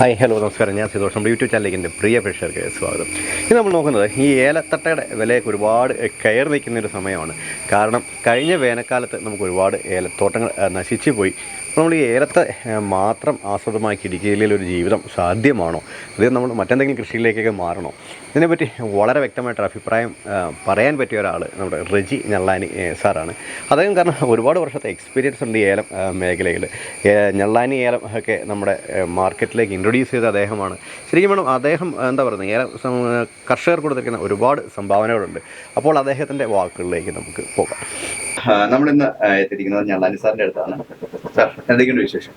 Hi hello നമസ്കാരം. ഞാൻ സന്തോഷം നമ്മുടെ യൂട്യൂബ് ചാനലിലേക്ക് എന്റെ പ്രിയ പ്രേക്ഷകർക്ക് സ്വാഗതം. ഇന്ന് നമ്മൾ നോക്കുന്നത് ഈ ഏലത്തട്ടയുടെ വിലയൊക്കെ ഒരുപാട് കയറി നിൽക്കുന്ന ഒരു സമയമാണ്. കാരണം കഴിഞ്ഞ വേനൽക്കാലത്ത് നമുക്ക് ഒരുപാട് ഏലത്തോട്ടങ്ങൾ നശിച്ചു പോയി. നമ്മൾ ഈ ഏലത്തെ മാത്രം ആസ്പദമാക്കി ഇടുക്കിയിലെ ഒരു ജീവിതം സാധ്യമാണോ? അതായത് നമ്മൾ മറ്റെന്തെങ്കിലും കൃഷിയിലേക്കൊക്കെ മാറണോ? ഇതിനെപ്പറ്റി വളരെ വ്യക്തമായിട്ട് അഭിപ്രായം പറയാൻ പറ്റിയ ഒരാൾ നമ്മുടെ റെജി ഞള്ളാനി സാറാണ്. അദ്ദേഹം കാരണം ഒരുപാട് വർഷത്തെ എക്സ്പീരിയൻസ് ഉണ്ട് ഈ ഏലം മേഖലയിൽ ഞള്ളാനി ഏലം ഒക്കെ നമ്മുടെ മാർക്കറ്റിലേക്ക് ഇൻട്രൊഡ്യൂസ് ചെയ്ത അദ്ദേഹമാണ്. ശരിക്കും വേണം അദ്ദേഹം എന്താ പറയുന്നത് ഏലം കർഷകർ കൊടുത്തിരിക്കുന്ന ഒരുപാട് സംഭാവനകളുണ്ട്. അപ്പോൾ അദ്ദേഹത്തിന്റെ വാക്കുകളിലേക്ക് നമുക്ക് പോകാം. നമ്മളിന്ന് എത്തിയിരിക്കുന്നത് ഞള്ളാനി സാറിന്റെ അടുത്താണ്. സാർ എന്തൊക്കെയുണ്ട് വിശേഷം?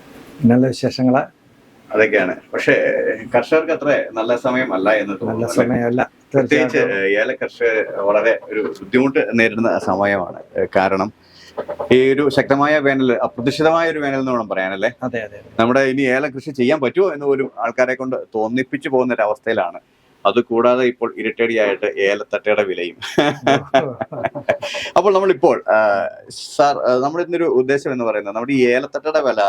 നല്ല വിശേഷങ്ങൾ. അതൊക്കെയാണ്. പക്ഷേ കർഷകർക്ക് അത്ര നല്ല സമയമല്ല എന്ന് നല്ല തോന്നുന്നു നല്ല സമയമല്ല പ്രത്യേകിച്ച് ഏല കർഷകർ വളരെ ഒരു ബുദ്ധിമുട്ട് നേരിടുന്ന സമയമാണ്. കാരണം ഈ ഒരു ശക്തമായ വേനൽ അപ്രതീക്ഷിതമായ ഒരു വേനൽ എന്ന് വേണം പറയാനല്ലേ? അതെ അതെ നമ്മുടെ ഇനി ഏല കൃഷി ചെയ്യാൻ പറ്റുമോ എന്ന് പോലും ആൾക്കാരെ കൊണ്ട് തോന്നിപ്പിച്ചു പോകുന്ന ഒരു അവസ്ഥയിലാണ് അത് കൂടാതെ ഇപ്പോൾ ഇരട്ടടിയായിട്ട് ഏലത്തട്ടയുടെ വിലയും. അപ്പോൾ നമ്മളിപ്പോൾ സാർ നമ്മുടെ ഇന്നൊരു ഉദ്ദേശം എന്ന് പറയുന്നത് നമ്മുടെ ഈ ഏലത്തട്ടയുടെ വില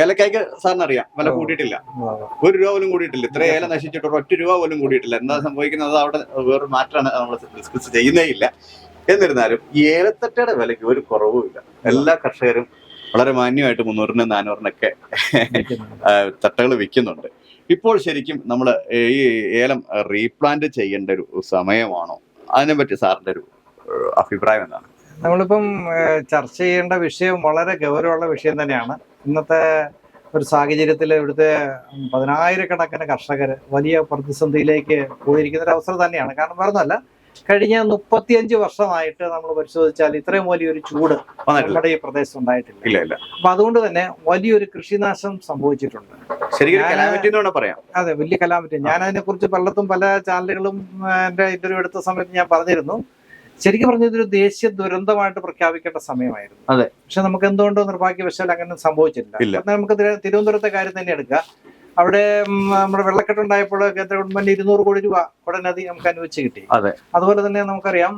ഏലക്കായ്ക്ക് സാറിന് അറിയാം വില കൂടിയിട്ടില്ല. കൂട്ടിയിട്ടില്ല ഒരു രൂപ പോലും കൂടിയിട്ടില്ല. ഇത്ര ഏല നശിച്ചിട്ട് ഒറ്റ രൂപ പോലും കൂടിയിട്ടില്ല. എന്താ സംഭവിക്കുന്നത്? അവിടെ വേറൊരു മാറ്റമാണ് നമ്മൾ ഡിസ്കസ് ചെയ്യുന്നേ ഇല്ല എന്നിരുന്നാലും ഈ ഏലത്തട്ടയുടെ വിലയ്ക്ക് ഒരു കുറവുമില്ല. എല്ലാ കർഷകരും വളരെ മാന്യമായിട്ട് മുന്നൂറിനും നാനൂറിനൊക്കെ തട്ടകൾ വിൽക്കുന്നുണ്ട് ഇപ്പോൾ ശരിക്കും നമ്മൾ ഈ ഏലം റീപ്ലാന്റ് ചെയ്യേണ്ട ഒരു സമയമാണോ? അതിനെ പറ്റി സാറിന്റെ ഒരു അഭിപ്രായം എന്താണ്? നമ്മളിപ്പം ചർച്ച ചെയ്യേണ്ട വിഷയം വളരെ ഗൗരവമുള്ള വിഷയം തന്നെയാണ്. ഇന്നത്തെ ഒരു സാഹചര്യത്തിൽ ഇവിടുത്തെ പതിനായിരക്കണക്കിന് കർഷകർ വലിയ പ്രതിസന്ധിയിലേക്ക് പോയിരിക്കുന്ന ഒരു അവസരം തന്നെയാണ്. കാരണം വേറൊന്നുമല്ല കഴിഞ്ഞ മുപ്പത്തിയഞ്ച് വർഷമായിട്ട് നമ്മൾ പരിശോധിച്ചാൽ ഇത്രയും വലിയൊരു ചൂട് നമ്മുടെ ഈ പ്രദേശം ഉണ്ടായിട്ടില്ല. അപ്പൊ അതുകൊണ്ട് തന്നെ വലിയൊരു കൃഷിനാശം സംഭവിച്ചിട്ടുണ്ട്. ശരിക്കും പറയാം. അതെ വലിയ കലാമറ്റി ഞാൻ അതിനെ കുറിച്ച് പലയിടത്തും പല ചാനലുകളും എന്റെ ഇന്റർവ്യൂ എടുത്ത സമയത്ത് ഞാൻ പറഞ്ഞിരുന്നു. ശരിക്കും പറഞ്ഞ ഇതൊരു ദേശീയ ദുരന്തമായിട്ട് പ്രഖ്യാപിക്കേണ്ട സമയമായിരുന്നു. അതെ. പക്ഷെ നമുക്ക് എന്തുകൊണ്ടോ നിർഭാഗ്യവശാൽ അങ്ങനെ സംഭവിച്ചില്ല. നമുക്ക് തിരു- തിരുവനന്തപുരത്തെ കാര്യം തന്നെ എടുക്കുക അവിടെ നമ്മുടെ വെള്ളക്കെട്ട് വെള്ളക്കെട്ടുണ്ടായപ്പോൾ കേന്ദ്ര ഗവൺമെന്റ് ഇരുന്നൂറ് കോടി രൂപ ഉടനടി നമുക്ക് അനുവദിച്ച് കിട്ടി. അതുപോലെ തന്നെ നമുക്കറിയാം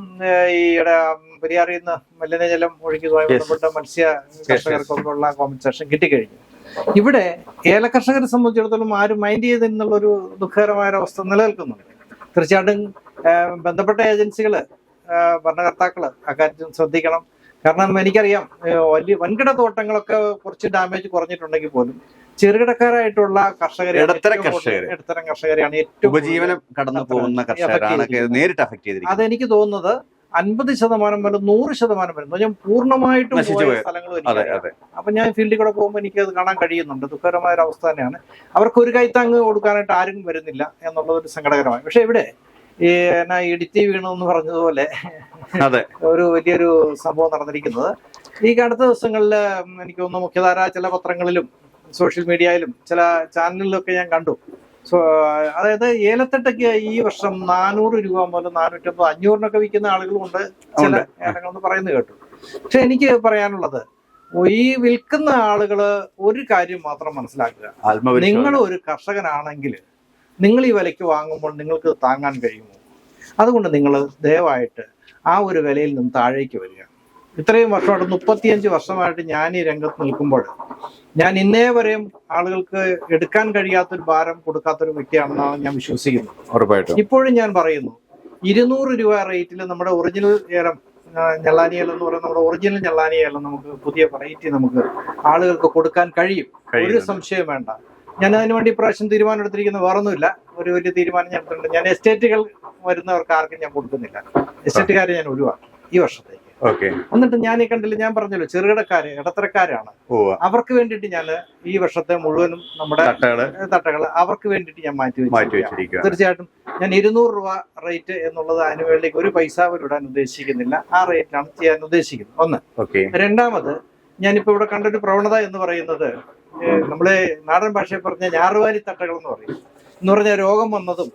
ഈയിടെ പെരിയാറിൽ നിന്ന് മലിനജലം ഒഴുകിയതുമായി. ബന്ധപ്പെട്ട മത്സ്യ കർഷകർക്കൊക്കെയുള്ള കോമ്പൻസേഷൻ കിട്ടിക്കഴിഞ്ഞു. ഇവിടെ ഏല കർഷകരെ സംബന്ധിച്ചിടത്തോളം ആരും മൈൻഡ് ചെയ്തെന്നുള്ളൊരു ദുഃഖകരമായ ഒരു അവസ്ഥ നിലനിൽക്കുന്നുണ്ട്. തീർച്ചയായിട്ടും ബന്ധപ്പെട്ട ഏജൻസികൾ ഭരണകർത്താക്കൾ അക്കാര്യത്തിൽ ശ്രദ്ധിക്കണം. കാരണം എനിക്കറിയാം വലിയ വൻകിട തോട്ടങ്ങളൊക്കെ കുറച്ച് ഡാമേജ് കുറഞ്ഞിട്ടുണ്ടെങ്കിൽ പോലും ചെറുകിടക്കാരായിട്ടുള്ള കർഷകരെ ഇടത്തരം കർഷകരെ. ഇടത്തരം കർഷകരെയാണ് ഏറ്റവും ഉപജീവനം കടന്നു പോകുന്ന കർഷകരാണ് നേരിട്ട് അഫക്ട് ചെയ്തിരിക്കുന്നത്. അതെനിക്ക് തോന്നുന്നത് അൻപത് ശതമാനം വരെ നൂറ് ശതമാനം വരെ ഞാൻ പൂർണമായിട്ടും പോയ. സ്ഥലങ്ങളും അപ്പൊ ഞാൻ ഫീൽഡിൽ കൂടെ പോകുമ്പോൾ എനിക്ക് അത് കാണാൻ കഴിയുന്നുണ്ട്. ദുഃഖകരമായ ഒരു അവസ്ഥ തന്നെയാണ്. അവർക്ക് ഒരു കൈത്താങ്ങ് കൊടുക്കാനായിട്ട് ആരും വരുന്നില്ല എന്നുള്ളത് ഒരു സങ്കടകരമായി. പക്ഷെ ഇവിടെ ഈ എന്നാ ഇടിത്തി വീണു എന്ന് പറഞ്ഞതുപോലെ ഒരു വലിയൊരു സംഭവം നടന്നിരിക്കുന്നത്. ഈ അടുത്ത ദിവസങ്ങളിൽ എനിക്ക് തോന്നുന്നു മുഖ്യധാര ചില പത്രങ്ങളിലും സോഷ്യൽ മീഡിയയിലും ചില ചാനലിലൊക്കെ ഞാൻ കണ്ടു. സോ അതായത് ഏലത്തട്ടയ്ക്ക് ഈ വർഷം നാനൂറ് രൂപ മുതൽ നാനൂറ്റമ്പത് അഞ്ഞൂറിനൊക്കെ വിൽക്കുന്ന ആളുകളുമുണ്ട് ചില. ഏലങ്ങളെന്ന് പറയുന്നത് കേട്ടു. പക്ഷെ എനിക്ക് പറയാനുള്ളത് ഈ വിൽക്കുന്ന ആളുകൾ ഒരു കാര്യം മാത്രം മനസ്സിലാക്കുക. നിങ്ങൾ ഒരു കർഷകനാണെങ്കിൽ നിങ്ങൾ ഈ വിലയ്ക്ക് വാങ്ങുമ്പോൾ നിങ്ങൾക്ക് താങ്ങാൻ കഴിയുമോ? അതുകൊണ്ട് നിങ്ങൾ ദയവായിട്ട് ആ ഒരു വിലയിൽ നിന്ന് താഴേക്ക് വരിക. ഇത്രയും വർഷമായിട്ട് മുപ്പത്തിയഞ്ച് വർഷമായിട്ട് ഞാൻ ഈ രംഗത്ത് നിൽക്കുമ്പോൾ ഞാൻ ഇന്നേ വരെയും ആളുകൾക്ക് എടുക്കാൻ കഴിയാത്തൊരു ഭാരം കൊടുക്കാത്തൊരു വ്യക്തിയാണെന്നാണ് ഞാൻ വിശ്വസിക്കുന്നത്. ഉറപ്പായിട്ടും. ഇപ്പോഴും ഞാൻ പറയുന്നു ഇരുന്നൂറ് രൂപ റേറ്റിൽ നമ്മുടെ ഒറിജിനൽ ഏലം ഞെള്ളാനിയൽ എന്ന് പറയുന്ന നമ്മുടെ ഒറിജിനൽ ഞെള്ളാനി ഏലം നമുക്ക് പുതിയ വെറൈറ്റി നമുക്ക് ആളുകൾക്ക് കൊടുക്കാൻ കഴിയും. ഒരു. സംശയം വേണ്ട. ഞാൻ അതിനു വേണ്ടി പ്രാവശ്യം തീരുമാനം എടുത്തിരിക്കുന്ന വേറൊന്നുമില്ല. ഒരു വലിയ തീരുമാനം ഞാൻ എടുത്തിട്ടുണ്ട്. ഞാൻ എസ്റ്റേറ്റുകൾ വരുന്നവർക്ക് ആർക്കും ഞാൻ കൊടുക്കുന്നില്ല. എസ്റ്റേറ്റുകാരെ ഞാൻ ഒഴിവാക്കി ഈ വർഷത്തേക്ക് ഓക്കെ എന്നിട്ട് ഞാൻ ഈ കണ്ടില്ല ഞാൻ പറഞ്ഞല്ലോ ചെറുകിടക്കാര് ഇടത്തരക്കാരാണ്. അവർക്ക് വേണ്ടിയിട്ട് ഞാൻ ഈ വർഷത്തെ മുഴുവനും നമ്മുടെ തട്ടകൾ അവർക്ക് വേണ്ടിയിട്ട് ഞാൻ മാറ്റി മാറ്റി വെച്ചിരിക്കുകയാണ്. വെച്ചിരിക്കുക തീർച്ചയായിട്ടും ഞാൻ ഇരുന്നൂറ് രൂപ റേറ്റ് എന്നുള്ളത് അതിന് വേണ്ടി ഒരു പൈസ ഇടാൻ ഉദ്ദേശിക്കുന്നില്ല. ആ റേറ്റിലാണ് ചെയ്യാൻ ഉദ്ദേശിക്കുന്നത്. ഒന്ന്. രണ്ടാമത് ഞാനിപ്പോ ഇവിടെ കണ്ടൊരു പ്രവണത എന്ന് പറയുന്നത് നമ്മളെ നാടൻ ഭാഷയിൽ പറഞ്ഞ ഞാറുവാലി തട്ടകൾ എന്ന് പറയും. എന്ന് പറഞ്ഞ രോഗം വന്നതും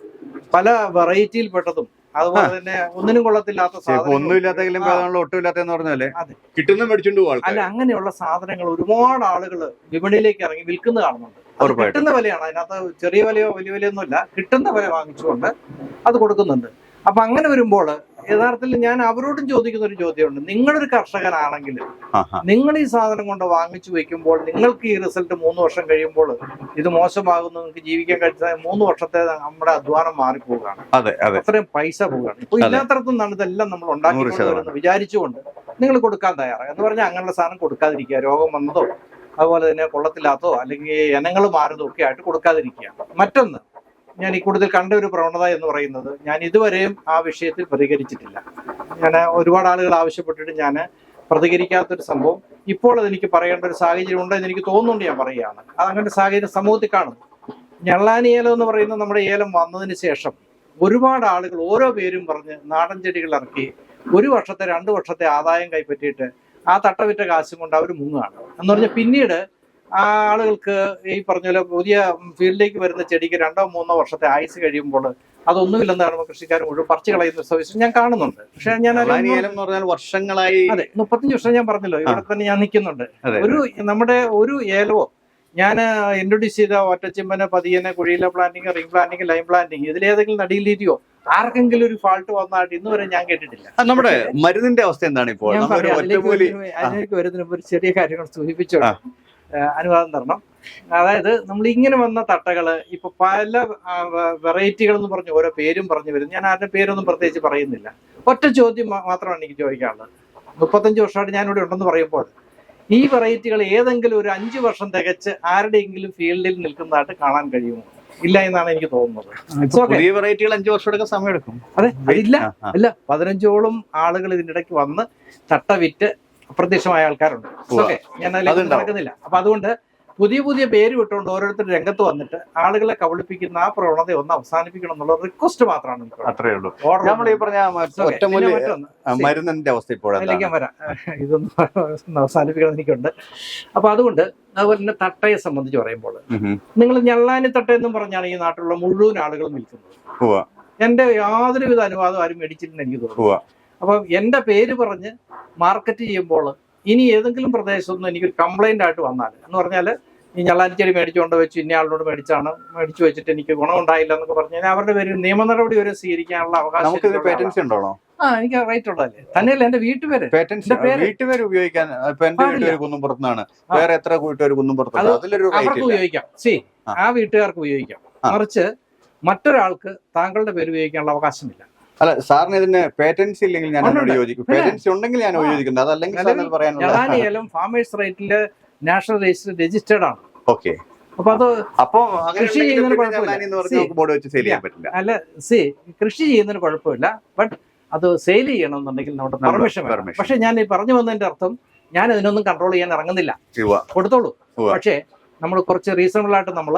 പല വെറൈറ്റിയിൽ പെട്ടതും അതുപോലെ തന്നെ ഒന്നിനും കൊള്ളത്തില്ലാത്ത സാധനം ഒന്നുമില്ലാത്തെങ്കിലും ആ. ഒട്ടുമില്ലാത്തെന്ന് പറഞ്ഞല്ലേ അതെ. കിട്ടുന്ന മേടിച്ചോണ്ട് പോകും അല്ല അങ്ങനെയുള്ള സാധനങ്ങൾ ഒരുപാട് ആളുകൾ വിപണിയിലേക്ക് ഇറങ്ങി വിൽക്കുന്ന കാണുന്നുണ്ട്. കിട്ടുന്ന വിലയാണ്. അതിനകത്ത് ചെറിയ വിലയോ വലിയ വിലയൊന്നുമില്ല. കിട്ടുന്ന വില വാങ്ങിച്ചുകൊണ്ട് അത് കൊടുക്കുന്നുണ്ട്. അപ്പൊ അങ്ങനെ വരുമ്പോൾ യഥാർത്ഥത്തിൽ ഞാൻ അവരോടും ചോദിക്കുന്ന ഒരു ചോദ്യമുണ്ട്. നിങ്ങളൊരു കർഷകനാണെങ്കിൽ. നിങ്ങൾ ഈ സാധനം കൊണ്ട് വാങ്ങിച്ചു വെക്കുമ്പോൾ നിങ്ങൾക്ക് ഈ റിസൾട്ട് മൂന്ന് വർഷം കഴിയുമ്പോൾ ഇത് മോശമാകുന്നു നിങ്ങൾക്ക് ജീവിക്കാൻ കഴിച്ച മൂന്ന് വർഷത്തെ നമ്മുടെ അധ്വാനം മാറിപ്പോവുകയാണ്. അതെ അതെ. അത്രയും പൈസ പോവുകയാണ്. ഇപ്പൊ അതെ. ഇല്ലാത്തടത്തു നിന്നാണ് ഇതെല്ലാം നമ്മൾ ഉണ്ടാക്കി. വിചാരിച്ചുകൊണ്ട് നിങ്ങൾ കൊടുക്കാൻ തയ്യാറാണ്. എന്ന് പറഞ്ഞാൽ അങ്ങനെയുള്ള സാധനം കൊടുക്കാതിരിക്കുക. രോഗം വന്നതോ അതുപോലെ തന്നെ കൊള്ളത്തില്ലാത്തതോ അല്ലെങ്കിൽ ഇനങ്ങൾ മാറുന്നതോ ഒക്കെ ആയിട്ട് കൊടുക്കാതിരിക്കുക. മറ്റൊന്ന് ഞാൻ ഈ കൂടുതൽ കണ്ട ഒരു പ്രവണത എന്ന് പറയുന്നത് ഞാൻ ഇതുവരെയും ആ വിഷയത്തിൽ പ്രതികരിച്ചിട്ടില്ല. ഞാൻ ഒരുപാട് ആളുകൾ ആവശ്യപ്പെട്ടിട്ട് ഞാൻ പ്രതികരിക്കാത്തൊരു സംഭവം ഇപ്പോൾ അതെനിക്ക് പറയേണ്ട ഒരു സാഹചര്യം ഉണ്ടെന്ന് എനിക്ക് തോന്നുന്നുണ്ട് ഞാൻ പറയുകയാണ്. അത് അങ്ങനെ സാഹചര്യം സമൂഹത്തിൽ കാണും. ഞള്ളാനി ഏലം എന്ന് പറയുന്ന നമ്മുടെ ഏലം വന്നതിന് ശേഷം ഒരുപാട് ആളുകൾ ഓരോ പേരും പറഞ്ഞ് നാടൻ ചെടികൾ ഇറക്കി ഒരു വർഷത്തെ രണ്ട് വർഷത്തെ ആദായം കൈപ്പറ്റിയിട്ട് ആ തട്ടവിറ്റ കാശും കൊണ്ട് അവർ മുങ്ങുകയാണ്. എന്ന് പറഞ്ഞാൽ പിന്നീട് ആ ആളുകൾക്ക് ഈ പറഞ്ഞ പോലെ പുതിയ ഫീൽഡിലേക്ക് വരുന്ന ചെടിക്ക് രണ്ടോ മൂന്നോ വർഷത്തെ ആയുസ് കഴിയുമ്പോൾ അതൊന്നുമില്ലെന്ന് കാണുമ്പോൾ കൃഷിക്കാർ മുഴുവൻ പറിച്ചു കളയുന്ന സർവീസ് ഞാൻ കാണുന്നുണ്ട്. പക്ഷെ ഞാൻ പറഞ്ഞാൽ വർഷങ്ങളായി അതെ മുപ്പത്തഞ്ച് വർഷം ഞാൻ പറഞ്ഞല്ലോ ഇവിടെ തന്നെ ഞാൻ നിൽക്കുന്നുണ്ട്. ഒരു നമ്മുടെ ഒരു ഏലവോ ഞാൻ ഇൻട്രൊഡ്യൂസ് ചെയ്ത ഒറ്റച്ചിമ്പന് പതിയനെ കുഴിയില planting ring planting line planting ഇതിലേതെങ്കിലും നടിയിലിരിയോ ആർക്കെങ്കിലും ഒരു ഫാൾട്ട് വന്നായിട്ട് ഇന്ന് വരെ ഞാൻ കേട്ടിട്ടില്ല. നമ്മുടെ മരുന്നിന്റെ അവസ്ഥ എന്താണ് ഇപ്പോൾ? ഒരു ചെറിയ കാര്യങ്ങൾ സൂചിപ്പിച്ചോളൂ. അനുവാദം തരണം. അതായത് നമ്മൾ ഇങ്ങനെ വന്ന തട്ടകൾ ഇപ്പൊ പല വെറൈറ്റികൾ എന്ന് പറഞ്ഞ് ഓരോ പേരും പറഞ്ഞു വരും ഞാൻ ആരുടെ പേരൊന്നും പ്രത്യേകിച്ച് പറയുന്നില്ല. ഒറ്റ ചോദ്യം മാത്രമാണ് എനിക്ക് ചോദിക്കാനുള്ളത്. മുപ്പത്തഞ്ച് വർഷമായിട്ട് ഞാൻ ഇവിടെ ഉണ്ടെന്ന് പറയുമ്പോൾ ഈ വെറൈറ്റികൾ ഏതെങ്കിലും ഒരു അഞ്ച് വർഷം തികച്ച് ആരുടെയെങ്കിലും ഫീൽഡിൽ നിൽക്കുന്നതായിട്ട് കാണാൻ കഴിയുമോ? ഇല്ല എന്നാണ് എനിക്ക് തോന്നുന്നത്. ഈ പുതിയ വെറൈറ്റികൾ അഞ്ചു വർഷം എടുക്കാൻ സമയം എടുക്കും അതെ ഇല്ല ഇല്ല പതിനഞ്ചോളം ആളുകൾ ഇതിനിടയ്ക്ക് ഇടയ്ക്ക് വന്ന് തട്ട വിറ്റ് അപ്രത്യക്ഷമായ ആൾക്കാരുണ്ട്. ഓക്കെ. ഞാൻ അതിലേക്ക്. നടക്കുന്നില്ല. അപ്പൊ അതുകൊണ്ട് പുതിയ പുതിയ പേര് വിട്ടുകൊണ്ട് ഓരോരുത്തർ രംഗത്ത് വന്നിട്ട് ആളുകളെ കബളിപ്പിക്കുന്ന ആ പ്രവണത ഒന്ന് അവസാനിപ്പിക്കണം എന്നുള്ള റിക്വസ്റ്റ് മാത്രമാണ്. അത്രേ ഉള്ളൂ. നമ്മൾ ഈ പറഞ്ഞ മരുന്നിന്റെ അവസ്ഥ ഇപ്പോഴാണ് വരാം. ഇതൊന്നും അവസാനിപ്പിക്കണം എനിക്കുണ്ട്. അപ്പൊ അതുകൊണ്ട് അതുപോലെ തന്നെ തട്ടയെ സംബന്ധിച്ച് പറയുമ്പോൾ നിങ്ങൾ ഞള്ളാനി തട്ട എന്നും പറഞ്ഞാണ് ഈ നാട്ടിലുള്ള മുഴുവൻ ആളുകളും നിൽക്കുന്നത് എന്റെ യാതൊരുവിധ അനുവാദം ആരും മേടിച്ചില്ലെന്ന് എനിക്ക് തോന്നുന്നു. അപ്പം എന്റെ പേര് പറഞ്ഞ് മാർക്കറ്റ് ചെയ്യുമ്പോൾ ഇനി ഏതെങ്കിലും പ്രദേശത്തുനിന്ന് എനിക്കൊരു കംപ്ലൈന്റ് ആയിട്ട് വന്നാൽ എന്ന് പറഞ്ഞാൽ ഈ ഞള്ളാനിച്ചെടി മേടിച്ചുകൊണ്ട് വെച്ച് ഇന്ന ആളിനോട് മേടിച്ചാണ് മേടിച്ചു വെച്ചിട്ട് എനിക്ക് ഗുണമുണ്ടായില്ല എന്നൊക്കെ പറഞ്ഞു കഴിഞ്ഞാൽ അവരുടെ പേര് നിയമ നടപടി വരെ സ്വീകരിക്കാനുള്ള അവകാശം ആ എനിക്ക് റൈറ്റ് ഉള്ളതല്ലേ. തന്നെയല്ല എന്റെ വീട്ടുപേര്? വീട്ടുപേര് ഉപയോഗിക്കാൻ കുന്നുംപുറത്താണ് വേറെ എത്ര വീട്ടുകാർ കുന്നുംപുറത്ത് അവർക്ക് ഉപയോഗിക്കാം. സി ആ. വീട്ടുകാർക്ക് ഉപയോഗിക്കാം. മറിച്ച് മറ്റൊരാൾക്ക് താങ്കളുടെ പേര് ഉപയോഗിക്കാനുള്ള അവകാശമില്ല. അല്ല സാറിന് ഇതിന് പേറ്റൻസി ഇല്ലെങ്കിൽ ഞാൻ അതിനോട് യോജിക്കും? പേറ്റൻസി ഉണ്ടെങ്കിൽ ഞാൻ. യോജിക്കുന്നത് അതല്ലെങ്കിൽ പറയാനുള്ളത് ഫാമേഴ്സ് റൈറ്റിൽ നാഷണൽ രജിസ്റ്റർ രജിസ്റ്റേർഡ് ആണ്. ഓക്കെ. അപ്പൊ അത് അപ്പൊ കൃഷി ചെയ്യുന്നതിന് പറ്റില്ല. അല്ല സി കൃഷി ചെയ്യുന്നതിന് കുഴപ്പമില്ല. ബട്ട് അത് സെയിൽ ചെയ്യണമെന്നുണ്ടെങ്കിൽ നമ്മുടെ പെർമിഷൻ പക്ഷെ ഞാൻ ഈ പറഞ്ഞു വന്നതിന്റെ അർത്ഥം ഞാൻ അതിനൊന്നും കൺട്രോൾ ചെയ്യാൻ ഇറങ്ങുന്നില്ല. കൊടുത്തോളൂ. പക്ഷേ നമ്മൾ കുറച്ച് റീസണബിൾ ആയിട്ട് നമ്മൾ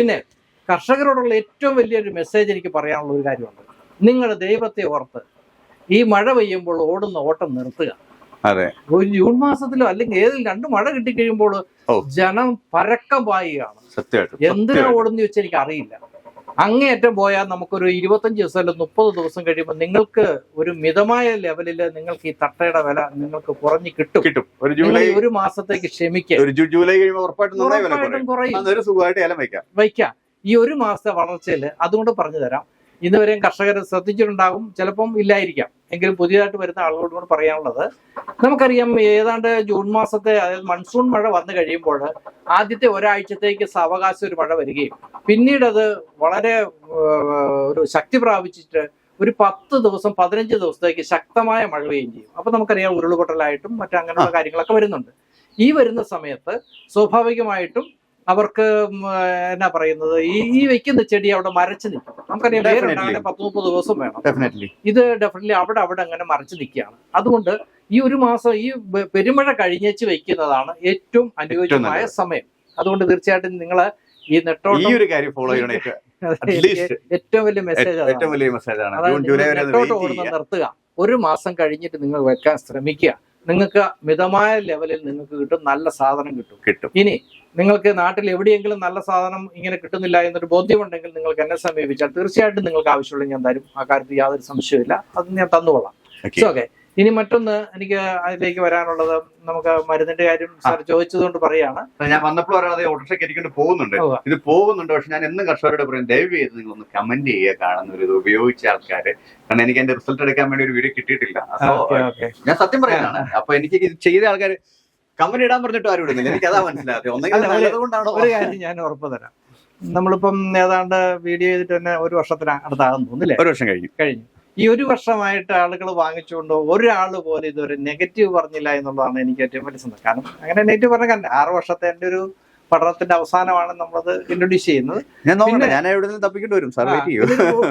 പിന്നെ കർഷകരോടുള്ള ഏറ്റവും വലിയൊരു മെസ്സേജ് എനിക്ക് പറയാനുള്ള ഒരു കാര്യമുണ്ട്. നിങ്ങൾ ദൈവത്തെ ഓർത്ത് ഈ മഴ പെയ്യുമ്പോൾ ഓടുന്ന ഓട്ടം നിർത്തുക. അതെ. ഒരു ജൂൺ മാസത്തിലോ അല്ലെങ്കിൽ ഏതിൽ രണ്ട് മഴ കിട്ടിക്കഴിയുമ്പോൾ. ജനം പരക്കം പായുകയാണ്. എന്തിനാ. ഓടുന്ന വെച്ചാൽ എനിക്ക് അറിയില്ല അങ്ങേയറ്റം പോയാൽ നമുക്കൊരു ഇരുപത്തഞ്ച് ദിവസം അല്ലെങ്കിൽ മുപ്പത് ദിവസം കഴിയുമ്പോൾ നിങ്ങൾക്ക് ഒരു മിതമായ ലെവലിൽ നിങ്ങൾക്ക് ഈ തട്ടയുടെ വില നിങ്ങൾക്ക് കുറഞ്ഞു കിട്ടും. കിട്ടും. ഒരു ജൂലൈ ഒരു മാസത്തേക്ക് ക്ഷമിക്കുക. ഒരു ജൂലൈ കഴിയുമ്പോൾ ഉറപ്പായിട്ടും കുറയും. വയ്ക്കാം. ഈ ഒരു മാസത്തെ വളർച്ചയിൽ അതുകൊണ്ട് പറഞ്ഞു തരാം. ഇന്ന് വരെയും കർഷകർ ശ്രദ്ധിച്ചിട്ടുണ്ടാകും ചിലപ്പം ഇല്ലായിരിക്കാം. എങ്കിലും പുതിയതായിട്ട് വരുന്ന ആളുകളോട് കൂടെ പറയാനുള്ളത് നമുക്കറിയാം ഏതാണ്ട് ജൂൺ മാസത്തെ അതായത് മൺസൂൺ മഴ വന്നു കഴിയുമ്പോൾ ആദ്യത്തെ ഒരാഴ്ചത്തേക്ക് സാവകാശം ഒരു മഴ വരികയും പിന്നീട് അത് വളരെ ഒരു ശക്തി പ്രാപിച്ചിട്ട് ഒരു പത്ത് ദിവസം പതിനഞ്ച് ദിവസത്തേക്ക് ശക്തമായ മഴ പെയ്യുകയും ചെയ്യും. അപ്പൊ നമുക്കറിയാം ഉരുൾപൊട്ടലായിട്ടും ഉരുളുപൊട്ടലായിട്ടും മറ്റങ്ങനെയുള്ള കാര്യങ്ങളൊക്കെ വരുന്നുണ്ട്. ഈ വരുന്ന സമയത്ത് സ്വാഭാവികമായിട്ടും അവർക്ക് എന്നാ പറയുന്നത് ഈ ഈ വെക്കുന്ന ചെടി അവിടെ മരച്ചു നിൽക്കും. നമുക്കറിയാം വേറെ വേറുണ്ടാകാൻ പത്ത് മുപ്പത് ദിവസം വേണം. ഡെഫിനറ്റ്ലി ഇത് ഡെഫിനറ്റ്ലി അവിടെ അവിടെ അങ്ങനെ മറച്ചു നിൽക്കുകയാണ്. അതുകൊണ്ട് ഈ ഒരു മാസം ഈ പെരുമഴ കഴിഞ്ഞേച്ച് വെക്കുന്നതാണ് ഏറ്റവും അനുയോജ്യമായ സമയം. അതുകൊണ്ട് തീർച്ചയായിട്ടും നിങ്ങൾ ഈ ഈ ഒരു കാര്യം ഫോളോ ചെയ്യണം. ഏറ്റവും- വലിയ മെസ്സേജ് ഏറ്റവും വലിയ മെസ്സേജാണ് ആണ്. നെട്ടോട്ട് ചെയ്യുക. നിർത്തുക. ഒരു മാസം കഴിഞ്ഞിട്ട് നിങ്ങൾ വെക്കാൻ ശ്രമിക്കുക. നിങ്ങൾക്ക് മിതമായ ലെവലിൽ നിങ്ങൾക്ക് കിട്ടും നല്ല സാധനം കിട്ടും. കിട്ടും. ഇനി നിങ്ങൾക്ക് നാട്ടിൽ എവിടെയെങ്കിലും നല്ല സാധനം ഇങ്ങനെ കിട്ടുന്നില്ല എന്നൊരു ബോധ്യമുണ്ടെങ്കിൽ നിങ്ങൾക്ക് എന്നെ സമീപിച്ചാൽ തീർച്ചയായിട്ടും നിങ്ങൾക്ക് ആവശ്യമുള്ള ഞാൻ തരും. ആ കാര്യത്തിൽ യാതൊരു സംശയമില്ല അത് ഞാൻ തന്നുകൊള്ളാം. ഓക്കെ ഇനി മറ്റൊന്ന് എനിക്ക് അതിലേക്ക് വരാനുള്ളത് നമുക്ക് മരുന്നിന്റെ കാര്യം സാർ ചോദിച്ചതുകൊണ്ട് പറയാണ്. ഞാൻ വന്നപ്പോൾ കയറ്റിക്കൊണ്ട് പോകുന്നുണ്ട്. ഇത് പോകുന്നുണ്ട്. പക്ഷെ ഞാൻ എന്നും കർഷകരോട് പറയും ദയവ് ചെയ്ത് നിങ്ങൾ ഒന്ന് കമന്റ് ചെയ്യുക കാണുന്നൊരു ഇത് ഉപയോഗിച്ച ആൾക്കാര്. കാരണം എനിക്ക് എന്റെ റിസൾട്ട് എടുക്കാൻ വേണ്ടി ഒരു വീഡിയോ കിട്ടിയിട്ടില്ല. ഞാൻ സത്യം പറയാനാണ് അപ്പൊ എനിക്ക് ഇത് ചെയ്ത ആൾക്കാർ കമന്റ് ഇടാൻ പറഞ്ഞിട്ട് ആരും ഇടുന്നില്ല. എനിക്ക് അതാ മനസ്സിലായത് ഒന്നെങ്കിൽ ഒരു- ഒരു കാര്യം ഞാൻ ഉറപ്പ് തരാം. നമ്മളിപ്പം ഏതാണ്ട് വീഡിയോ ചെയ്തിട്ട് തന്നെ ഒരു വർഷത്തിന് അടുത്താകുന്നു തോന്നില്ലേ ഒരു വർഷം കഴിഞ്ഞു. കഴിഞ്ഞു. ഈ ഒരു വർഷമായിട്ട് ആളുകൾ വാങ്ങിച്ചുകൊണ്ട് ഒരാൾ പോലും ഇതൊരു നെഗറ്റീവ് പറഞ്ഞില്ല എന്നുള്ളതാണ് എനിക്ക് ഏറ്റവും വലിയ സന്തോഷം. കാരണം അങ്ങനെ നെഗറ്റീവ് പറഞ്ഞ ആറ് വർഷത്തെ എന്റെ ഒരു പഠനത്തിന്റെ അവസാനമാണ് നമ്മളത് ഇൻട്രൊഡ്യൂസ് ചെയ്യുന്നത്. ഞാൻ തപ്പിക്കേണ്ടി വരും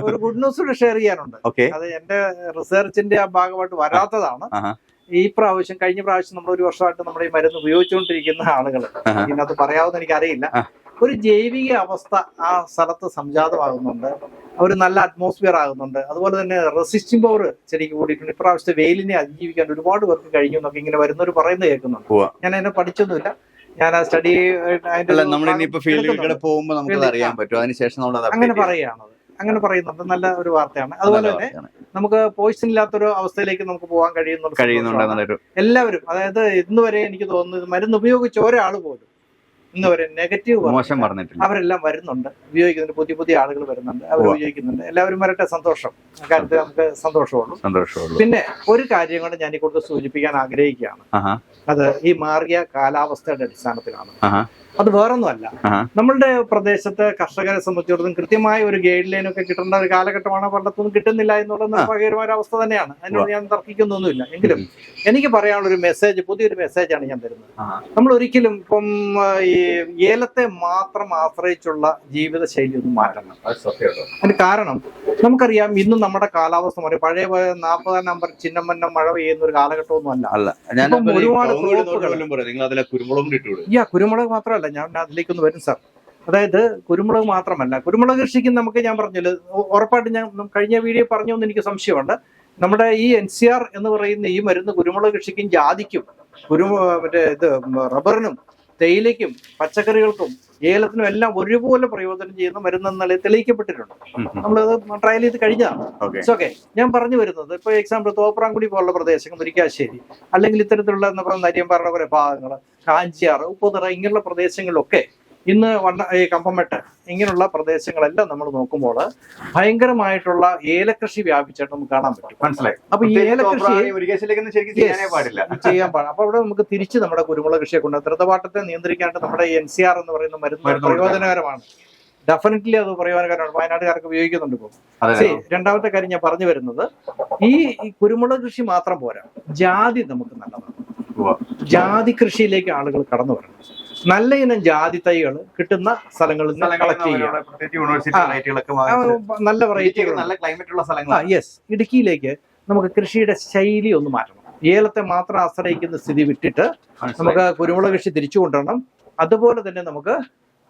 ഒരു ഗുഡ് ന്യൂസ് കൂടെ ഷെയർ ചെയ്യാനുണ്ട്. അത് എന്റെ റിസർച്ചിന്റെ ആ ഭാഗമായിട്ട് വരാത്തതാണ്. ഈ പ്രാവശ്യം കഴിഞ്ഞ പ്രാവശ്യം നമ്മൾ ഒരു വർഷമായിട്ട് നമ്മുടെ ഈ മരുന്ന് ഉപയോഗിച്ചുകൊണ്ടിരിക്കുന്ന ആളുകൾ. ഇതിനകത്ത് പറയാവുന്ന എനിക്കറിയില്ല. ഒരു ജൈവിക അവസ്ഥ ആ സ്ഥലത്ത് സംജാതമാകുന്നുണ്ട്. ഒരു നല്ല അറ്റ്മോസ്ഫിയർ ആകുന്നുണ്ട്. അതുപോലെ തന്നെ റെസിസ്റ്റിംഗ് പവർ ചെടിക്ക് കൂടിയിട്ടുണ്ട്. ഇപ്രാവശ്യത്തെ വെയിലിനെ അതിജീവിക്കാൻ ഒരുപാട് പേർക്ക് കഴിഞ്ഞു എന്നൊക്കെ ഇങ്ങനെ വരുന്നവർ പറയുന്നത് കേൾക്കുന്നുണ്ട്. ഞാൻ അതിനെ പഠിച്ചൊന്നുമില്ല. ഞാൻ ആ സ്റ്റഡി അങ്ങനെ പറയുകയാണത് അങ്ങനെ പറയുന്നുണ്ട്. നല്ല ഒരു വാർത്തയാണ്. അതുപോലെ തന്നെ നമുക്ക് പോയിസൺ ഇല്ലാത്തൊരു അവസ്ഥയിലേക്ക് നമുക്ക് പോകാൻ കഴിയുന്നുണ്ട് എല്ലാവരും. അതായത് ഇന്ന് വരെ എനിക്ക് തോന്നുന്നത് മരുന്ന് ഉപയോഗിച്ച ഒരാൾ പോലും ഇന്ന് വരെ നെഗറ്റീവ് മോശം പറഞ്ഞിട്ടില്ല. അവരെല്ലാം വരുന്നുണ്ട്. ഉപയോഗിക്കുന്നുണ്ട്. പുതിയ പുതിയ ആളുകൾ വരുന്നുണ്ട്. അവർ. ഉപയോഗിക്കുന്നുണ്ട്. എല്ലാവരും വരട്ടെ സന്തോഷം. അക്കാര്യത്തിൽ നമുക്ക് സന്തോഷമുള്ളൂ. സന്തോഷമുള്ളൂ. പിന്നെ ഒരു കാര്യം കൂടെ ഞാൻ ഈ കൂടുതൽ സൂചിപ്പിക്കാൻ ആഗ്രഹിക്കുകയാണ്. അത് ഈ മാറിയ കാലാവസ്ഥയുടെ അടിസ്ഥാനത്തിലാണ്. അത് വേറൊന്നുമല്ല. നമ്മളുടെ പ്രദേശത്ത് കർഷകരെ സംബന്ധിച്ചിടത്തോളം കൃത്യമായ ഒരു ഗൈഡ് ലൈൻ ഒക്കെ കിട്ടേണ്ട ഒരു കാലഘട്ടമാണ്. പണ്ടത്തൊന്നും കിട്ടുന്നില്ല എന്നുള്ളത് നിർഭാഗ്യകരമായ ഒരു അവസ്ഥ തന്നെയാണ് അതിനോട് ഞാൻ തർക്കിക്കുന്നൊന്നുമില്ല. എങ്കിലും എനിക്ക് പറയാനുള്ള ഒരു മെസ്സേജ് പുതിയൊരു മെസ്സേജാണ് ഞാൻ തരുന്നത്. നമ്മൾ ഒരിക്കലും ഇപ്പം ഈ ഏലത്തെ മാത്രം ആശ്രയിച്ചുള്ള ജീവിത ശൈലി ഒന്നും മാറ്റണം. അതിന് കാരണം നമുക്കറിയാം ഇന്നും നമ്മുടെ കാലാവസ്ഥ മാറി. പഴയ നാൽപ്പതാം നമ്പർ ചിന്നമ്മന്ന മഴ പെയ്യുന്ന ഒരു കാലഘട്ടമൊന്നും അല്ല ഒരുപാട് കുരുമുളക് മാത്രമല്ല. കുരുമുളക് ഞാൻ അതിലേക്കൊന്ന് വരും സാർ. അതായത് കുരുമുളക് മാത്രമല്ല കുരുമുളക് കൃഷിക്ക് നമുക്ക് ഞാൻ പറഞ്ഞില്ല ഉറപ്പായിട്ട് ഞാൻ കഴിഞ്ഞ വീഡിയോ പറഞ്ഞു എന്ന് എനിക്ക് സംശയമുണ്ട്. നമ്മുടെ ഈ എൻ സി ആർ എന്ന് പറയുന്ന ഈ മരുന്ന് കുരുമുളക് കൃഷിക്കും ജാതിക്കും കുരുമു മറ്റേ ഇത് റബ്ബറിനും തേയിലയ്ക്കും പച്ചക്കറികൾക്കും ഏലത്തിനും എല്ലാം ഒരുപോലെ പ്രയോജനം ചെയ്യുന്ന മരുന്ന് എന്നുള്ളത് തെളിയിക്കപ്പെട്ടിട്ടുണ്ട്. നമ്മളത് ട്രയൽ ചെയ്ത് കഴിഞ്ഞതാണ്. ഓക്കെ ഞാൻ പറഞ്ഞു വരുന്നത് ഇപ്പൊ എക്സാമ്പിൾ തോപ്രാംകുടി പോലുള്ള പ്രദേശങ്ങൾ മുരിക്കാശ്ശേരി അല്ലെങ്കിൽ ഇത്തരത്തിലുള്ള എന്താ പറയുക നരിയമ്പാറ പോലെ ഭാഗങ്ങൾ കാഞ്ചിയാറ് ഉപ്പുതറ ഇങ്ങനെയുള്ള പ്രദേശങ്ങളിലൊക്കെ ഇന്ന് വണ്ട ഈ കമ്പമെട്ട് ഇങ്ങനെയുള്ള പ്രദേശങ്ങളെല്ലാം നമ്മൾ നോക്കുമ്പോൾ ഭയങ്കരമായിട്ടുള്ള ഏലകൃഷി വ്യാപിച്ചായിട്ട് നമുക്ക് കാണാൻ പറ്റും. മനസ്സിലായി. അപ്പൊ ഈ ഏലകൃഷി ചെയ്യാൻ പാടില്ല. അപ്പൊ അവിടെ നമുക്ക് തിരിച്ച് നമ്മുടെ കുരുമുളക് കൃഷിയെ കൊണ്ട് ധൃതപാട്ടത്തെ നിയന്ത്രിക്കാണ്ട് നമ്മുടെ എൻ സി ആർ എന്ന് പറയുന്ന മരുന്ന്. പ്രയോജനകരമാണ്. ഡെഫിനറ്റ്ലി അത് പ്രയോജനകരമാണ്. വയനാട്ടുകാർക്ക് ഉപയോഗിക്കുന്നുണ്ട് ഇപ്പോൾ രണ്ടാമത്തെ കാര്യം ഞാൻ പറഞ്ഞു വരുന്നത് ഈ ഈ കുരുമുളക് കൃഷി മാത്രം പോരാ. ജാതി നമുക്ക് നല്ലതാണ്. ജാതി കൃഷിയിലേക്ക് ആളുകൾ കടന്നു വരണം. നല്ല ഇനം ജാതി തൈകൾ കിട്ടുന്ന സ്ഥലങ്ങളിൽ നിന്ന് കളക്ട് ചെയ്യുക. നല്ല വെറൈറ്റികൾ നല്ല ക്ലൈമറ്റ് ഉള്ള ആ സ്ഥലങ്ങളാണ് യെസ് ഇടുക്കിയിലേക്ക് നമുക്ക് കൃഷിയുടെ ശൈലി ഒന്ന് മാറ്റണം. ഏലത്തെ മാത്രം ആശ്രയിക്കുന്ന സ്ഥിതി വിട്ടിട്ട് നമുക്ക് കുരുമുളക് കൃഷി തിരിച്ചു കൊണ്ടുവരണം. അതുപോലെ തന്നെ നമുക്ക്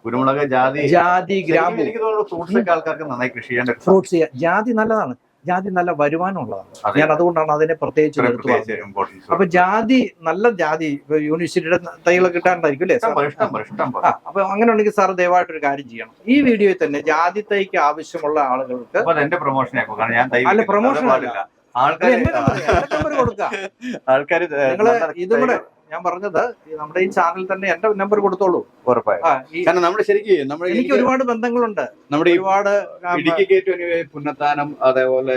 കുരുമുളക് ജാതി ജാതി ഗ്രാമ്പു. ഫ്രൂട്ട്സ് ആൾക്കാർക്ക് നന്നായി കൃഷി ചെയ്യാൻ ഫ്രൂട്ട്സ് ജാതി നല്ലതാണ്. ജാതി നല്ല വരുമാനമുള്ളതാണ്. ഞാൻ അതുകൊണ്ടാണ് അതിനെ പ്രത്യേകിച്ച് ഇമ്പോർട്ടൻസ് അപ്പൊ ജാതി നല്ല ജാതി യൂണിവേഴ്സിറ്റിയുടെ തൈകൾ കിട്ടാണ്ടായിരിക്കും അല്ലേ അപ്പൊ അങ്ങനെ ഉണ്ടെങ്കിൽ സാർ ദയവായിട്ട് ഒരു കാര്യം ചെയ്യണം. ഈ വീഡിയോയിൽ തന്നെ ജാതി തൈക്ക് ആവശ്യമുള്ള ആളുകൾക്ക് അല്ല പ്രൊമോഷൻ ആൾക്കാർ കൊടുക്കുക നിങ്ങൾ ഇതും കൂടെ ഞാൻ പറഞ്ഞത് നമ്മുടെ ഈ ചാനൽ തന്നെ എന്റെ നമ്പർ കൊടുത്തോളൂ. ഉറപ്പായും. നമ്മുടെ ശരിക്കും നമ്മുടെ എനിക്ക് ഒരുപാട് ബന്ധങ്ങളുണ്ട്. നമ്മുടെ ഒരുപാട് ഇടുക്കി ഗേറ്റ് പുന്നത്താനം അതേപോലെ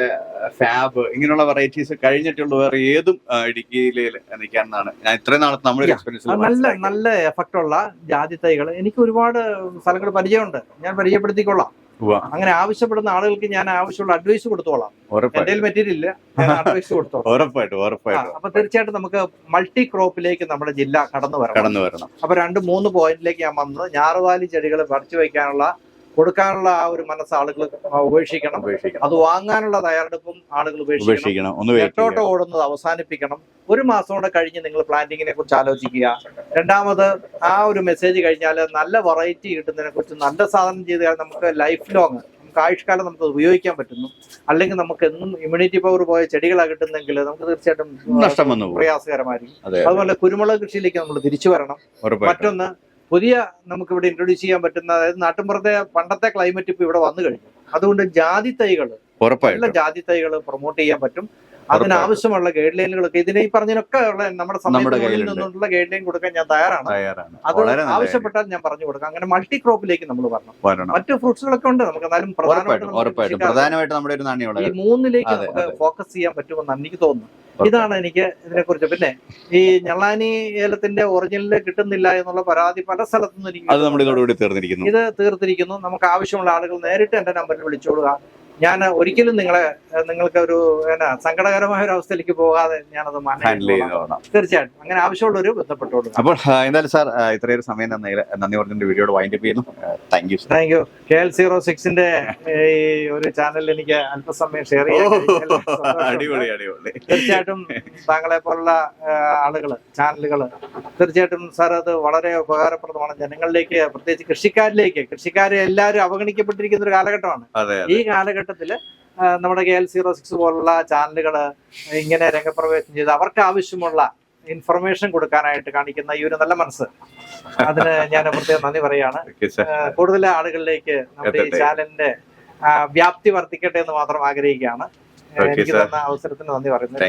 ഫാബ് ഇങ്ങനെയുള്ള വെറൈറ്റീസ് കഴിഞ്ഞിട്ടുള്ള വേറെ ഏതും ഇടുക്കിയിലെ ഇടുക്കിയിൽ നിൽക്കാന്നാണ് ഞാൻ ഇത്രയും നാളത്തെ നമ്മുടെ എക്സ്പീരിയൻസ് നല്ല നല്ല എഫക്റ്റ് ഉള്ള ജാതി തൈകൾ എനിക്ക് ഒരുപാട് സ്ഥലങ്ങൾ പരിചയമുണ്ട്. ഞാൻ പരിചയപ്പെടുത്തിക്കൊള്ളാം. അങ്ങനെ ആവശ്യപ്പെടുന്ന ആളുകൾക്ക് ഞാൻ ആവശ്യമുള്ള അഡ്വൈസ് കൊടുത്തോളാം. എന്റെ മെറ്റീരിയൽ ഇല്ല. അഡ്വൈസ് കൊടുത്തോളാം. ഉറപ്പായിട്ടും ആ, ഉറപ്പായിട്ടും അപ്പൊ തീർച്ചയായിട്ടും നമുക്ക് മൾട്ടി ക്രോപ്പിലേക്ക് നമ്മുടെ ജില്ല കടന്നു വരണം. കടന്നു വരണം. അപ്പൊ രണ്ട് മൂന്ന് പോയിന്റിലേക്ക് ഞാൻ വന്നത് ഞാറുവാലി ചെടികൾ പറിച്ചു വയ്ക്കാനുള്ള കൊടുക്കാനുള്ള ആ ഒരു മനസ്സ് ആളുകൾ ഉപേക്ഷിക്കണം. അത് വാങ്ങാനുള്ള തയ്യാറെടുപ്പും ആളുകൾ ഉപേക്ഷിക്കണം. നെട്ടോട്ട് ഓടുന്നത് അവസാനിപ്പിക്കണം. ഒരു മാസം കൂടെ കഴിഞ്ഞ് നിങ്ങൾ പ്ലാന്റിങ്ങിനെ കുറിച്ച് ആലോചിക്കുക. രണ്ടാമത് ആ ഒരു മെസ്സേജ് കഴിഞ്ഞാൽ നല്ല വെറൈറ്റി കിട്ടുന്നതിനെ കുറിച്ച് നല്ല സാധനം ചെയ്താൽ നമുക്ക് ലൈഫ് ലോങ് നമുക്ക് ആയുഷ്കാലം നമുക്ക് ഉപയോഗിക്കാൻ പറ്റുന്നു. അല്ലെങ്കിൽ നമുക്ക് എന്നും ഇമ്മ്യൂണിറ്റി പവർ പോയ ചെടികളാണ് കിട്ടുന്നെങ്കിൽ നമുക്ക് തീർച്ചയായിട്ടും പ്രയാസകരമായിരിക്കും. അതെ അതുപോലെ കുരുമുളക് കൃഷിയിലേക്ക് നമ്മൾ തിരിച്ചു വരണം. മറ്റൊന്ന് പുതിയ നമുക്ക് ഇവിടെ ഇൻട്രൊഡ്യൂസ് ചെയ്യാൻ പറ്റുന്ന അതായത് നാട്ടിൻപുറത്തെ പണ്ടത്തെ ക്ലൈമറ്റ് ഇപ്പൊ ഇവിടെ വന്നു കഴിഞ്ഞു. അതുകൊണ്ട് ജാതി തൈകൾ നല്ല ഉറപ്പായിട്ടും ജാതി തൈകൾ പ്രൊമോട്ട് ചെയ്യാൻ പറ്റും. അതിനാവശ്യമുള്ള ഗൈഡ് ലൈനുകളൊക്കെ ഇതിനെ ഈ പറഞ്ഞതിനൊക്കെ ഉള്ള നമ്മുടെ സമയത്ത് നിന്നുള്ള ഗൈഡ് ലൈൻ കൊടുക്കാൻ ഞാൻ തയ്യാറാണ്. അത് ആവശ്യപ്പെട്ടാൽ ഞാൻ പറഞ്ഞു കൊടുക്കാം. അങ്ങനെ മൾട്ടി ക്രോപ്പിലേക്ക് നമ്മൾ വരണം. മറ്റു ഫ്രൂട്ട്സുകളൊക്കെ ഉണ്ട് നമുക്ക്. എന്നാലും പ്രധാനമായിട്ടും ഈ മൂന്നിലേക്ക് നമുക്ക് ഫോക്കസ് ചെയ്യാൻ പറ്റുമെന്നാണ് എനിക്ക് തോന്നുന്നത്. ഇതാണ് എനിക്ക് ഇതിനെ കുറിച്ച് പിന്നെ ഈ ഞള്ളാനി ഏലത്തിന്റെ ഒറിജിനൽ കിട്ടുന്നില്ല എന്നുള്ള പരാതി പല സ്ഥലത്തുനിന്ന് ഇത് തീർത്തിരിക്കുന്നു. നമുക്ക് ആവശ്യമുള്ള ആളുകൾ നേരിട്ട് എന്റെ നമ്പറിൽ വിളിച്ചോളുക. ഞാൻ ഒരിക്കലും നിങ്ങളെ നിങ്ങൾക്ക് ഒരു എന്നാ സങ്കടകരമായ ഒരു അവസ്ഥയിലേക്ക് പോകാതെ ഞാനത് ഹാൻഡിൽ ചെയ്തോളാം. തീർച്ചയായിട്ടും. അങ്ങനെ ആവശ്യമുള്ളവർ ബന്ധപ്പെട്ടോളൂ. അപ്പോൾ എന്തായാലും സാർ ഇത്രയൊരു സമയം നന്ദി പറഞ്ഞിട്ട് വീഡിയോ വൈൻഡപ്പ് ചെയ്യുന്നു. Thank you thank you K L zero സിക്സിന്റെ ഈ ഒരു ചാനൽ എനിക്ക് അല്പസമയം ഷെയർ ചെയ്യാൻ അടിപൊളി അടിപൊളി. തീർച്ചയായിട്ടും താങ്കളെ പോലുള്ള ആളുകൾ ചാനലുകൾ തീർച്ചയായിട്ടും സാർ അത് വളരെ ഉപകാരപ്രദമാണ്. ജനങ്ങളിലേക്ക് പ്രത്യേകിച്ച് കൃഷിക്കാരിലേക്ക് കൃഷിക്കാരെ എല്ലാവരും അവഗണിക്കപ്പെട്ടിരിക്കുന്ന ഒരു കാലഘട്ടമാണ്. ഈ ഈ കാലഘട്ടത്തിൽ നമ്മുടെ കെ എൽ സീറോ സിക്സ് പോലുള്ള ചാനലുകൾ ഇങ്ങനെ രംഗപ്രവേശം ചെയ്ത് അവർക്ക് ആവശ്യമുള്ള ഇൻഫർമേഷൻ കൊടുക്കാനായിട്ട് കാണിക്കുന്ന ഈ ഒരു നല്ല മനസ്സ്. അതിന് ഞാൻ പ്രത്യേകം നന്ദി പറയാണ് കൂടുതൽ ആളുകളിലേക്ക് നമ്മുടെ ഈ. ചാനലിന്റെ വ്യാപ്തി വർദ്ധിക്കട്ടെ എന്ന് മാത്രം ആഗ്രഹിക്കുകയാണ്. എനിക്ക്. തന്ന അവസരത്തിന് നന്ദി പറയുന്നു.